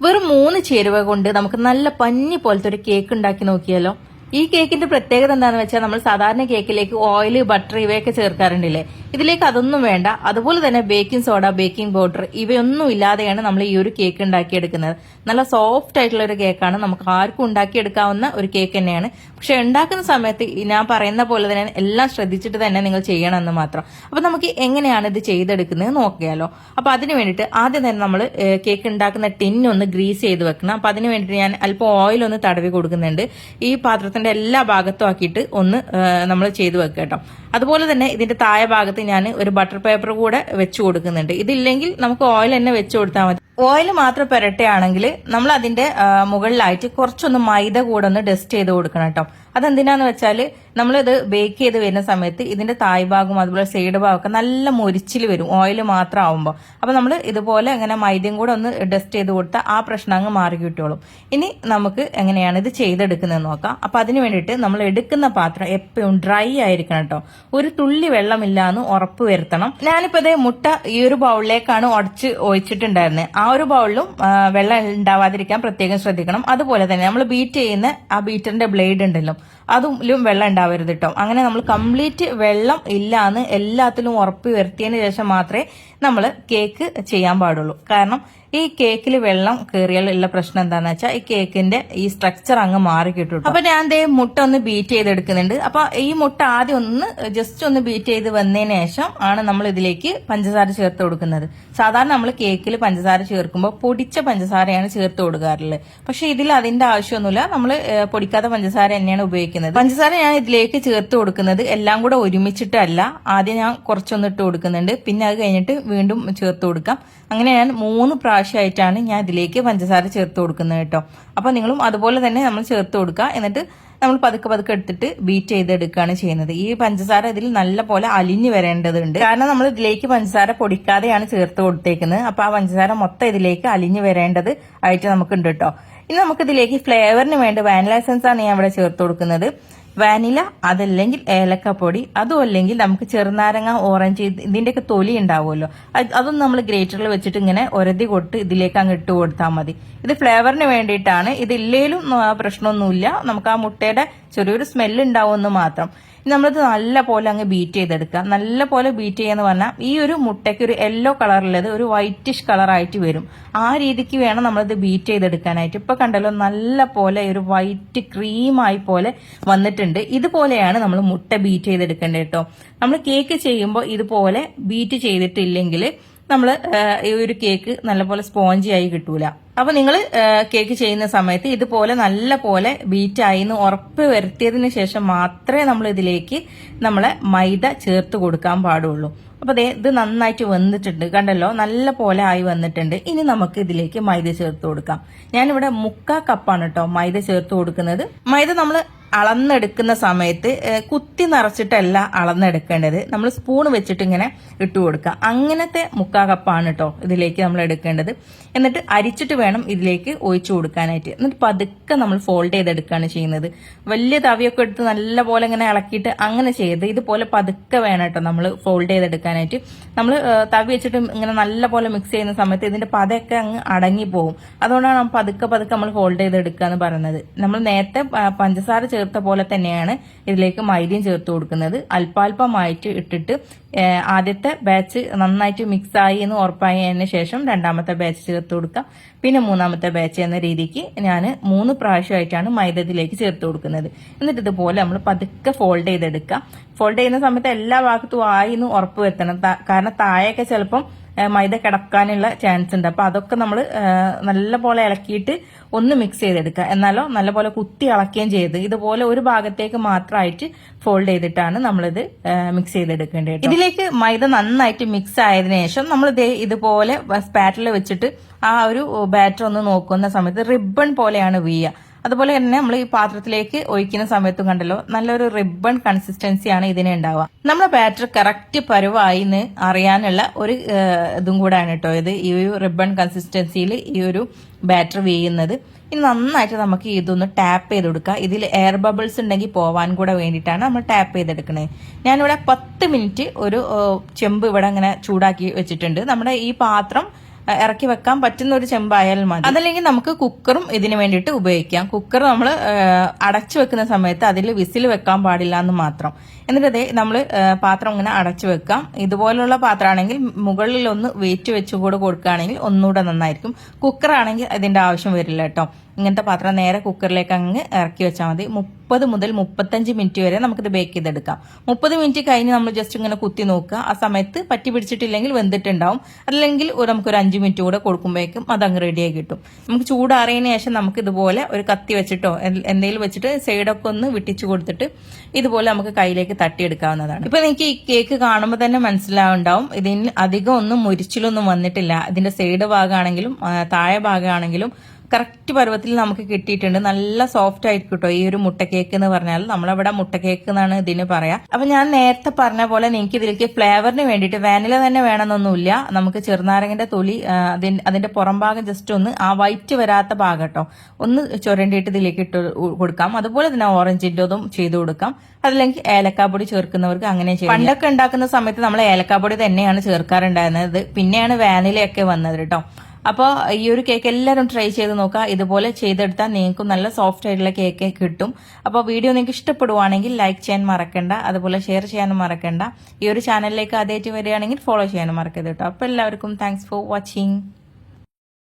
വെറും മൂന്ന് ചേരുവ കൊണ്ട് നമുക്ക് നല്ല പഞ്ഞി പോലത്തെ ഒരു കേക്ക് ഉണ്ടാക്കി നോക്കിയാലോ? ഈ കേക്കിന്റെ പ്രത്യേകത എന്താണെന്ന് വെച്ചാൽ നമ്മൾ സാധാരണ കേക്കിലേക്ക് ഓയിൽ ബട്ടർ ഇവയൊക്കെ ചേർക്കാറുണ്ടല്ലേ? ഇതിലേക്ക് അതൊന്നും വേണ്ട. അതുപോലെ തന്നെ ബേക്കിംഗ് സോഡ ബേക്കിംഗ് പൗഡർ ഇവയൊന്നും ഇല്ലാതെയാണ് നമ്മൾ ഈ ഒരു കേക്ക് ഉണ്ടാക്കിയെടുക്കുന്നത്. നല്ല സോഫ്റ്റ് ആയിട്ടുള്ള ഒരു കേക്കാണ് നമുക്ക് ആർക്കും ഉണ്ടാക്കിയെടുക്കാവുന്ന ഒരു കേക്ക് തന്നെയാണ്. പക്ഷെ ഉണ്ടാക്കുന്ന സമയത്ത് ഞാൻ പറയുന്ന പോലെ തന്നെ എല്ലാം ശ്രദ്ധിച്ചിട്ട് തന്നെ നിങ്ങൾ ചെയ്യണമെന്ന് മാത്രം. അപ്പൊ നമുക്ക് എങ്ങനെയാണ് ഇത് ചെയ്തെടുക്കുന്നത് നോക്കിയാലോ. അപ്പൊ അതിന് വേണ്ടിയിട്ട് ആദ്യം തന്നെ നമ്മൾ കേക്ക് ഉണ്ടാക്കുന്ന ടിന്നൊന്ന് ഗ്രീസ് ചെയ്ത് വെക്കണം. അപ്പൊ അതിന് വേണ്ടിയിട്ട് ഞാൻ അല്പം ഓയിൽ ഒന്ന് തടവി കൊടുക്കുന്നുണ്ട്. ഈ പാത്രത്തിന്റെ എല്ലാ ഭാഗത്തും ആക്കിയിട്ട് ഒന്ന് നമ്മൾ ചെയ്ത് വെക്കുക കേട്ടോ. അതുപോലെ തന്നെ ഇതിന്റെ താഴെ ഭാഗത്ത് ഞാൻ ഒരു ബട്ടർ പേപ്പർ കൂടെ വെച്ച് കൊടുക്കുന്നുണ്ട്. ഇതില്ലെങ്കിൽ നമുക്ക് ഓയിൽ തന്നെ വെച്ച് കൊടുത്താൽ മതി. ഓയിൽ മാത്രം പുരട്ടുകയാണെങ്കിൽ നമ്മൾ അതിന്റെ മുകളിലായിട്ട് കുറച്ചൊന്ന് മൈദ കൂടെ ഒന്ന് ഡസ്റ്റ് ചെയ്ത് കൊടുക്കണം കേട്ടോ. അതെന്തിനാന്ന് വെച്ചാൽ നമ്മളിത് ബേക്ക് ചെയ്ത് വരുന്ന സമയത്ത് ഇതിന്റെ തായ് ഭാഗം അതുപോലെ സൈഡ് ഭാഗമൊക്കെ നല്ല മൊരിച്ചിൽ വരും ഓയിൽ മാത്രം ആവുമ്പോൾ. അപ്പൊ നമ്മൾ ഇതുപോലെ അങ്ങനെ മൈദയും കൂടെ ഒന്ന് ഡസ്റ്റ് ചെയ്ത് കൊടുത്താൽ ആ പ്രശ്നം അങ്ങ് മാറി കിട്ടുള്ളൂ ഇനി നമുക്ക് എങ്ങനെയാണ് ഇത് ചെയ്തെടുക്കുന്നത് നോക്കാം. അപ്പൊ അതിന് വേണ്ടിയിട്ട് നമ്മൾ എടുക്കുന്ന പാത്രം എപ്പോഴും ഡ്രൈ ആയിരിക്കണം കേട്ടോ. ഒരു തുള്ളി വെള്ളമില്ലാന്ന് ഉറപ്പ് വരുത്തണം. ഞാനിപ്പോ ഇത് മുട്ട ഈ ഒരു ബൗളിലേക്കാണ് ഉടച്ച് ഒഴിച്ചിട്ടുണ്ടായിരുന്നത് ആ ഒരു ബൗളിലും വെള്ളം ഉണ്ടാവാതിരിക്കാൻ പ്രത്യേകം ശ്രദ്ധിക്കണം. അതുപോലെ തന്നെ നമ്മൾ ബീറ്റ് ചെയ്യുന്ന ആ ബീറ്ററിന്റെ ബ്ലേഡ് ഉണ്ടല്ലോ. അതിലും വെള്ളം ഉണ്ടാവരുത് കേട്ടോ അങ്ങനെ നമ്മൾ കംപ്ലീറ്റ് വെള്ളം ഇല്ലാന്ന് എല്ലാത്തിലും ഉറപ്പ് വരുത്തിയതിന് ശേഷം മാത്രമേ നമ്മൾ കേക്ക് ചെയ്യാൻ പാടുള്ളൂ. കാരണം ഈ കേക്കിൽ വെള്ളം കയറിയാൽ ഉള്ള പ്രശ്നം എന്താന്ന് വെച്ചാൽ ഈ കേക്കിന്റെ ഈ സ്ട്രക്ചർ അങ്ങ് മാറി കിട്ടും അപ്പൊ ഞാൻ ദേ മുട്ട ഒന്ന് ബീറ്റ് ചെയ്തെടുക്കുന്നുണ്ട്. അപ്പൊ ഈ മുട്ട ആദ്യം ഒന്ന് ജസ്റ്റ് ഒന്ന് ബീറ്റ് ചെയ്ത് വന്നതിന് ശേഷം ആണ് നമ്മൾ ഇതിലേക്ക് പഞ്ചസാര ചേർത്ത് കൊടുക്കുന്നത്. സാധാരണ നമ്മൾ കേക്കിൽ പഞ്ചസാര ചേർക്കുമ്പോൾ പൊടിച്ച പഞ്ചസാരയാണ് ചേർത്ത് കൊടുക്കാറുള്ളത്. പക്ഷെ ഇതിൽ അതിന്റെ ആവശ്യമൊന്നുമില്ല. നമ്മൾ പൊടിക്കാത്ത പഞ്ചസാര തന്നെയാണ് ഉപയോഗിക്കുന്നത്. പഞ്ചസാര ഞാൻ ഇതിലേക്ക് ചേർത്ത് കൊടുക്കുന്നത് എല്ലാം കൂടെ ഒരുമിച്ചിട്ടല്ല. ആദ്യം ഞാൻ കുറച്ചൊന്ന് ഇട്ട് കൊടുക്കുന്നുണ്ട്. പിന്നെ അത് കഴിഞ്ഞിട്ട് വീണ്ടും ചേർത്ത് കൊടുക്കാം. അങ്ങനെ ഞാൻ മൂന്ന് പ്രാവശ്യമായിട്ടാണ് ഞാൻ ഇതിലേക്ക് പഞ്ചസാര ചേർത്ത് കൊടുക്കുന്നത് കേട്ടോ. അപ്പൊ നിങ്ങളും അതുപോലെ തന്നെ നമ്മൾ ചേർത്ത് കൊടുക്കുക. എന്നിട്ട് നമ്മൾ പതുക്കെ പതുക്കെ എടുത്തിട്ട് ബീറ്റ് ചെയ്തെടുക്കുകയാണ് ചെയ്യുന്നത്. ഈ പഞ്ചസാര ഇതിൽ നല്ല പോലെ അലിഞ്ഞു വരേണ്ടതുണ്ട്. കാരണം നമ്മൾ ഇതിലേക്ക് പഞ്ചസാര പൊടിക്കാതെയാണ് ചേർത്ത് കൊടുത്തേക്കുന്നത്. അപ്പോൾ ആ പഞ്ചസാര മൊത്തം ഇതിലേക്ക് അലിഞ്ഞു വരേണ്ടത് ആയിട്ട് നമുക്കുണ്ട് കേട്ടോ ഇനി നമുക്ക് ഇതിലേക്ക് ഫ്ലേവറിന് വേണ്ടി വാനില എസൻസ് ആണ് ഞാൻ ഇവിടെ ചേർത്ത് കൊടുക്കുന്നത്. വാനില അതല്ലെങ്കിൽ ഏലക്കപ്പൊടി അതും അല്ലെങ്കിൽ നമുക്ക് ചെറുനാരങ്ങ ഓറഞ്ച് ഇത് ഇതിന്റെയൊക്കെ തൊലി ഉണ്ടാവുമല്ലോ. അത് അതൊന്നും നമ്മൾ ഗ്രേറ്ററിൽ വെച്ചിട്ട് ഇങ്ങനെ ഒരതി കൊട്ട് ഇതിലേക്ക് അങ്ങ് ഇട്ട് കൊടുത്താൽ മതി. ഇത് ഫ്ലേവറിന് വേണ്ടിയിട്ടാണ്. ഇത് ഇല്ലേലും ആ, പ്രശ്നമൊന്നുമില്ല. നമുക്ക് ആ മുട്ടയുടെ ചെറിയൊരു സ്മെല്ല് ഉണ്ടാവുമെന്ന് മാത്രം. നമ്മളിത് നല്ല പോലെ അങ്ങ് ബീറ്റ് ചെയ്തെടുക്കുക. നല്ല പോലെ ബീറ്റ് ചെയ്യാന്ന് പറഞ്ഞാൽ ഈ ഒരു മുട്ടയ്ക്ക് ഒരു യെല്ലോ കളറുള്ളത് ഒരു വൈറ്റിഷ് കളറായിട്ട് വരും. ആ രീതിക്ക് വേണം നമ്മളിത് ബീറ്റ് ചെയ്തെടുക്കാനായിട്ട്. ഇപ്പൊ കണ്ടല്ലോ നല്ല പോലെ ഒരു വൈറ്റ് ക്രീമായി പോലെ വന്നിട്ടുണ്ട്. ഇതുപോലെയാണ് നമ്മൾ മുട്ട ബീറ്റ് ചെയ്തെടുക്കേണ്ടത് കേട്ടോ. നമ്മൾ കേക്ക് ചെയ്യുമ്പോൾ ഇതുപോലെ ബീറ്റ് ചെയ്തിട്ടില്ലെങ്കിൽ നമ്മൾ ഈ ഒരു കേക്ക് നല്ലപോലെ സ്പോഞ്ചി ആയി കിട്ടൂല. അപ്പൊ നിങ്ങൾ കേക്ക് ചെയ്യുന്ന സമയത്ത് ഇതുപോലെ നല്ല പോലെ ബീറ്റ് ആയി എന്ന് ഉറപ്പ് വരുത്തിയതിന് ശേഷം മാത്രമേ നമ്മൾ ഇതിലേക്ക് നമ്മളെ മൈദ ചേർത്ത് കൊടുക്കാൻ പാടുള്ളൂ. അപ്പൊ ദേ ഇത് നന്നായിട്ട് വന്നിട്ടുണ്ട്. കണ്ടല്ലോ? നല്ല പോലെ ആയി വന്നിട്ടുണ്ട്. ഇനി നമുക്ക് ഇതിലേക്ക് മൈദ ചേർത്ത് കൊടുക്കാം. ഞാനിവിടെ മുക്കാ കപ്പാണ് കേട്ടോ മൈദ ചേർത്ത് കൊടുക്കുന്നത്. മൈദ നമ്മൾ അളന്നെടുക്കുന്ന സമയത്ത് കുത്തി നിറച്ചിട്ടല്ല അളന്നെടുക്കേണ്ടത്. നമ്മൾ സ്പൂൺ വെച്ചിട്ട് ഇങ്ങനെ ഇട്ട് കൊടുക്കുക. അങ്ങനത്തെ മുക്കാ കപ്പാണ് കേട്ടോ ഇതിലേക്ക് നമ്മൾ എടുക്കേണ്ടത്. എന്നിട്ട് അരിച്ചിട്ട് വേണം ഇതിലേക്ക് ഒഴിച്ചു കൊടുക്കാനായിട്ട്. എന്നിട്ട് പതുക്കെ നമ്മൾ ഫോൾഡ് ചെയ്തെടുക്കുകയാണ് ചെയ്യുന്നത്. വലിയ തവിയൊക്കെ എടുത്ത് നല്ല പോലെ ഇങ്ങനെ ഇളക്കിയിട്ട് അങ്ങനെ ചെയ്ത് ഇതുപോലെ പതുക്കെ വേണം കേട്ടോ നമ്മൾ ഫോൾഡ് ചെയ്തെടുക്കാനായിട്ട്. നമ്മൾ തവി വെച്ചിട്ട് ഇങ്ങനെ നല്ല പോലെ മിക്സ് ചെയ്യുന്ന സമയത്ത് ഇതിന്റെ പതയൊക്കെ അങ്ങ് അടങ്ങി പോകും. അതുകൊണ്ടാണ് പതുക്കെ പതുക്കെ നമ്മൾ ഫോൾഡ് ചെയ്തെടുക്കുക എന്ന് പറയുന്നത്. നമ്മൾ നേരത്തെ പഞ്ചസാര ചേർത്ത പോലെ തന്നെയാണ് ഇതിലേക്ക് മൈദയും ചേർത്ത് കൊടുക്കുന്നത്. അല്പാൽപമായിട്ട് ഇട്ടിട്ട് ആദ്യത്തെ ബാച്ച് നന്നായിട്ട് മിക്സ് ആയി എന്ന് ഉറപ്പായതിനു ശേഷം രണ്ടാമത്തെ ബാച്ച് ചേർത്ത് കൊടുക്കാം. പിന്നെ മൂന്നാമത്തെ ബാച്ച് എന്ന രീതിക്ക് ഞാൻ മൂന്ന് പ്രാവശ്യമായിട്ടാണ് മൈദ ഇതിലേക്ക് ചേർത്ത് കൊടുക്കുന്നത്. എന്നിട്ട് ഇതുപോലെ നമ്മൾ പതുക്കെ ഫോൾഡ് ചെയ്തെടുക്കാം. ഫോൾഡ് ചെയ്യുന്ന സമയത്ത് എല്ലാ ഭാഗത്തും ആയി എന്ന് ഉറപ്പ് വരുത്തണം. കാരണം താഴെയൊക്കെ ചിലപ്പം മൈദ കിടക്കാനുള്ള ചാൻസ് ഉണ്ട്. അപ്പൊ അതൊക്കെ നമ്മൾ നല്ല പോലെ ഇളക്കിയിട്ട് ഒന്ന് മിക്സ് ചെയ്തെടുക്കുക. എന്നാലോ നല്ല പോലെ കുത്തി ഇളക്കുകയും ചെയ്ത് ഇതുപോലെ ഒരു ഭാഗത്തേക്ക് മാത്രമായിട്ട് ഫോൾഡ് ചെയ്തിട്ടാണ് നമ്മളിത് മിക്സ് ചെയ്തെടുക്കേണ്ടത് ഇതിലേക്ക് മൈദ നന്നായിട്ട് മിക്സ് ആയതിനു ശേഷം നമ്മൾ ഇതേ ഇതുപോലെ സ്പാറ്റിൽ വെച്ചിട്ട് ആ ഒരു ബാറ്റർ ഒന്ന് നോക്കുന്ന സമയത്ത് റിബൺ പോലെയാണ് വീഴുക അതുപോലെ തന്നെ നമ്മൾ ഈ പാത്രത്തിലേക്ക് ഒഴിക്കുന്ന സമയത്തും കണ്ടല്ലോ നല്ലൊരു റിബൺ കൺസിസ്റ്റൻസിയാണ് ഇതിന് ഉണ്ടാവുക. നമ്മുടെ ബാറ്റർ കറക്റ്റ് പരുവായി എന്ന് അറിയാനുള്ള ഒരു ഇതും കൂടാണ് കേട്ടോ ഇത്. ഈ ഒരു റിബൺ കൺസിസ്റ്റൻസിയിൽ ഈ ഒരു ബാറ്റർ വീഴുന്നത്. ഇനി നന്നായിട്ട് നമുക്ക് ഇതൊന്ന് ടാപ്പ് ചെയ്ത് കൊടുക്കുക. ഇതിൽ എയർ ബബിൾസ് ഉണ്ടെങ്കിൽ പോവാൻ കൂടെ വേണ്ടിയിട്ടാണ് നമ്മൾ ടാപ്പ് ചെയ്തെടുക്കുന്നത് ഞാനിവിടെ പത്ത് മിനിറ്റ് ഒരു ചെമ്പ് ഇവിടെ അങ്ങനെ ചൂടാക്കി വെച്ചിട്ടുണ്ട്. നമ്മുടെ ഈ പാത്രം ഇറക്കി വെക്കാൻ പറ്റുന്ന ഒരു ചെമ്പായാലും മതി. അതല്ലെങ്കിൽ നമുക്ക് കുക്കറും ഇതിന് വേണ്ടിയിട്ട് ഉപയോഗിക്കാം. കുക്കർ നമ്മൾ അടച്ചു വെക്കുന്ന സമയത്ത് അതിൽ വിസിൽ വെക്കാൻ പാടില്ല എന്ന് മാത്രം. എന്നിട്ട് അതേ നമ്മൾ പാത്രം ഇങ്ങനെ അടച്ചു വെക്കാം. ഇതുപോലുള്ള പാത്രമാണെങ്കിൽ മുകളിൽ ഒന്ന് വെയിറ്റ് വെച്ചുകൂടെ കൊടുക്കുകയാണെങ്കിൽ ഒന്നുകൂടെ നന്നായിരിക്കും. കുക്കറാണെങ്കിൽ ഇതിന്റെ ആവശ്യം വരില്ല കേട്ടോ. ഇങ്ങനത്തെ പാത്രം നേരെ കുക്കറിലേക്ക് അങ്ങ് ഇറക്കി വെച്ചാൽ മതി. മുപ്പത് മുതൽ മുപ്പത്തഞ്ച് മിനിറ്റ് വരെ നമുക്കിത് ബേക്ക് ചെയ്തെടുക്കാം. മുപ്പത് മിനിറ്റ് കഴിഞ്ഞ് നമ്മൾ ജസ്റ്റ് ഇങ്ങനെ കുത്തി നോക്കുക. ആ സമയത്ത് പറ്റി പിടിച്ചിട്ടില്ലെങ്കിൽ വെന്തിട്ടുണ്ടാവും. അല്ലെങ്കിൽ ഒരു നമുക്കൊരു അഞ്ച് മിനിറ്റ് കൂടെ കൊടുക്കുമ്പോഴേക്കും അത് അങ്ങ് റെഡിയായി കിട്ടും. നമുക്ക് ചൂടാറിയതിന് ശേഷം നമുക്ക് ഇതുപോലെ ഒരു കത്തി വെച്ചിട്ടോ എന്ത് എന്തെങ്കിലും വെച്ചിട്ട് സൈഡൊക്കെ ഒന്ന് വിട്ടിച്ചു കൊടുത്തിട്ട് ഇതുപോലെ നമുക്ക് കയ്യിലേക്ക് തട്ടിയെടുക്കാവുന്നതാണ്. ഇപ്പൊ എനിക്ക് ഈ കേക്ക് കാണുമ്പോൾ തന്നെ മനസ്സിലാവുണ്ടാവും. ഇതിന് അധികം ഒന്നും മുരിച്ചിലൊന്നും വന്നിട്ടില്ല. ഇതിന്റെ സൈഡ് ഭാഗമാണെങ്കിലും താഴെ ഭാഗമാണെങ്കിലും കറക്റ്റ് പരുവത്തിൽ നമുക്ക് കിട്ടിയിട്ടുണ്ട്. നല്ല സോഫ്റ്റ് ആയിരിക്കും കേട്ടോ ഈ ഒരു മുട്ടക്കേക്ക് എന്ന് പറഞ്ഞാൽ. നമ്മളവിടെ മുട്ടക്കേക്ക് എന്നാണ് ഇതിന് പറയാ. അപ്പൊ ഞാൻ നേരത്തെ പറഞ്ഞ പോലെ നിങ്ങൾക്ക് ഇതിലേക്ക് ഫ്ലേവറിന് വേണ്ടിയിട്ട് വാനില തന്നെ വേണമെന്നൊന്നുമില്ല. നമുക്ക് ചെറുനാരങ്ങന്റെ തൊലി അതിന്റെ പുറം ഭാഗം ജസ്റ്റ് ഒന്ന് ആ വൈറ്റ് വരാത്ത ഭാഗം കേട്ടോ ഒന്ന് ചുരണ്ടിയിട്ട് ഇതിലേക്ക് ഇട്ട് കൊടുക്കാം. അതുപോലെ തന്നെ ഓറഞ്ചിന്റെ അതും ചെയ്തു കൊടുക്കാം. അതല്ലെങ്കിൽ ഏലക്കാപ്പൊടി ചേർക്കുന്നവർക്ക് അങ്ങനെ ചെയ്യാം. പണ്ടൊക്കെ ഉണ്ടാക്കുന്ന സമയത്ത് നമ്മൾ ഏലക്കാപ്പൊടി തന്നെയാണ് ചേർക്കാറുണ്ടായിരുന്നത്. പിന്നെയാണ് വാനിലയൊക്കെ വന്നത് കേട്ടോ അപ്പോൾ ഈ ഒരു കേക്ക് എല്ലാവരും ട്രൈ ചെയ്ത് നോക്കുക. ഇതുപോലെ ചെയ്തെടുത്താൽ നിങ്ങൾക്ക് നല്ല സോഫ്റ്റ് ആയിട്ടുള്ള കേക്ക് കിട്ടും. അപ്പോൾ വീഡിയോ നിങ്ങൾക്ക് ഇഷ്ടപ്പെടുവാണെങ്കിൽ ലൈക്ക് ചെയ്യാൻ മറക്കണ്ട. അതുപോലെ ഷെയർ ചെയ്യാനും മറക്കണ്ട. ഈ ഒരു ചാനലിലേക്ക് ആദ്യമായിട്ട് വരികയാണെങ്കിൽ ഫോളോ ചെയ്യാനും മറക്കരുത് കേട്ടോ അപ്പോൾ എല്ലാവർക്കും താങ്ക്സ് ഫോർ വാച്ചിങ്